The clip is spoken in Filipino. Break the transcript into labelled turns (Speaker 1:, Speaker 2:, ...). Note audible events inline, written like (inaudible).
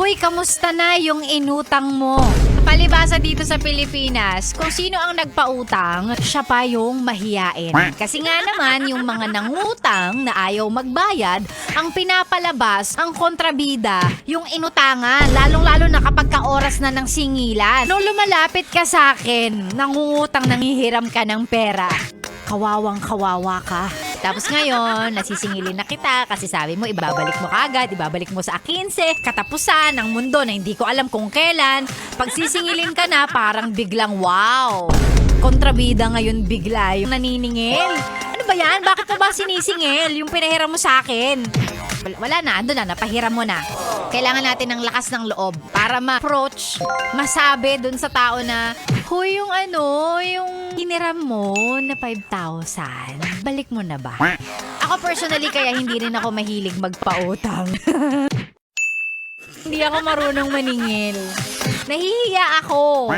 Speaker 1: Hoy, kamusta na yung inutang mo? Palibasa dito sa Pilipinas, kung sino ang nagpautang, siya pa yung mahiyain. Kasi nga naman, yung mga nangutang na ayaw magbayad, ang pinapalabas, ang kontrabida, yung inutangan. Lalong-lalo na kapag kaoras na ng singilan. Nung lumalapit ka sa akin, nangungutang, nangihiram ka ng pera. Kawawang kawawa ka. Tapos ngayon, nasisingilin na kita kasi sabi mo, ibabalik mo kagad, ibabalik mo sa 15, katapusan ng mundo na hindi ko alam kung kailan. Pag sisingilin ka na, parang biglang wow. Kontrabida ngayon bigla yung naniningil. Ano ba yan? Bakit mo ba sinisingil yung pinahiram mo sa akin? Wala, na, ando na, napahiram mo na. Kailangan natin ng lakas ng loob para ma-approach, masabi dun sa tao na, Huy, yung ano, hiniram mo na 5,000, balik mo na ba? Ako personally, kaya hindi rin ako mahilig magpautang. (laughs) hindi ako marunong maningil. Nahihiya ako.